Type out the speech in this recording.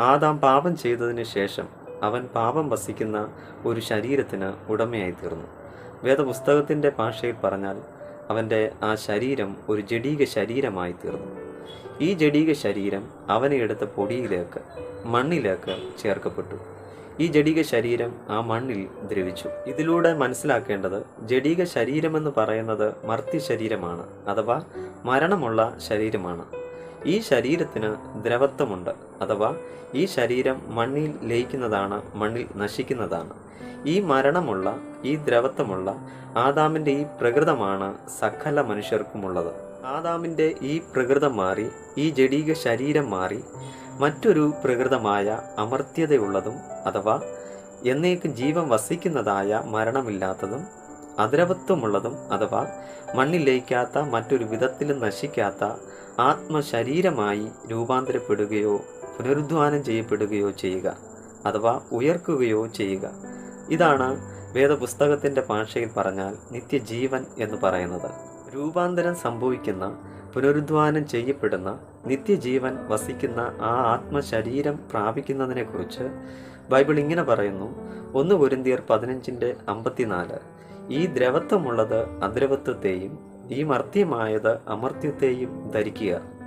Adam പാപം ചെയ്തതിന് ശേഷം അവൻ പാപം വസിക്കുന്ന ഒരു ശരീരത്തിന് ഉടമയായി തീർന്നു വേദപുസ്തകത്തിന്റെ ഭാഷയിൽ പറഞ്ഞാൽ അവന്റെ ആ ശരീരം ഒരു ജഡീക ശരീരമായി തീർന്നു ഈ ജഡീക ശരീരം അവനെ എടുത്ത പൊടിയിലേക്ക് മണ്ണിലേക്ക് ചേർക്കപ്പെട്ടു. ഈ ജഡീക ശരീരം ആ മണ്ണിൽ ദ്രവിച്ചു. ഇതിലൂടെ മനസ്സിലാക്കേണ്ടത് ജഡീക ശരീരമെന്ന് പറയുന്നത് മർത്തി ശരീരമാണ് അഥവാ മരണമുള്ള ശരീരമാണ്. ഈ ശരീരത്തിന് ദ്രവത്വമുണ്ട് അഥവാ ഈ ശരീരം മണ്ണിൽ ലയിക്കുന്നതാണ് മണ്ണിൽ നശിക്കുന്നതാണ്. ഈ മരണമുള്ള ഈ ദ്രവത്വമുള്ള ആദാമിന്റെ ഈ പ്രകൃതമാണ് സകല മനുഷ്യർക്കുമുള്ളത്. ആദാമിന്റെ ഈ പ്രകൃതം മാറി ഈ ജഡീക ശരീരം മാറി മറ്റൊരു പ്രകൃതമായ അമർത്യതയുള്ളതും അഥവാ എന്നേക്കും ജീവൻ വസിക്കുന്നതായ മരണമില്ലാത്തതും അദ്രവത്വമുള്ളതും അഥവാ മണ്ണിൽ ലയിക്കാത്ത മറ്റൊരു വിധത്തിലും നശിക്കാത്ത ആത്മശരീരമായി രൂപാന്തരപ്പെടുകയോ പുനരുദ്ധാനം ചെയ്യപ്പെടുകയോ ചെയ്യുക അഥവാ ഉയർക്കുകയോ ചെയ്യുക. ഇതാണ് വേദപുസ്തകത്തിന്റെ ഭാഷയിൽ പറഞ്ഞാൽ നിത്യജീവൻ എന്ന് പറയുന്നത്. രൂപാന്തരം സംഭവിക്കുന്ന പുനരുദ്ധാനം ചെയ്യപ്പെടുന്ന നിത്യജീവൻ വസിക്കുന്ന ആ ആത്മശരീരം പ്രാപിക്കുന്നതിനെക്കുറിച്ച് ബൈബിൾ ഇങ്ങനെ പറയുന്നു ഒന്ന് പൊരുന്തിയർ പതിനഞ്ചിന്റെ അമ്പത്തിനാല്. ഈ ദ്രവത്വമുള്ളത് അദ്രവത്വത്തെയും ഈ മർത്യമായത് അമർത്യത്തെയും ധരിക്കുക.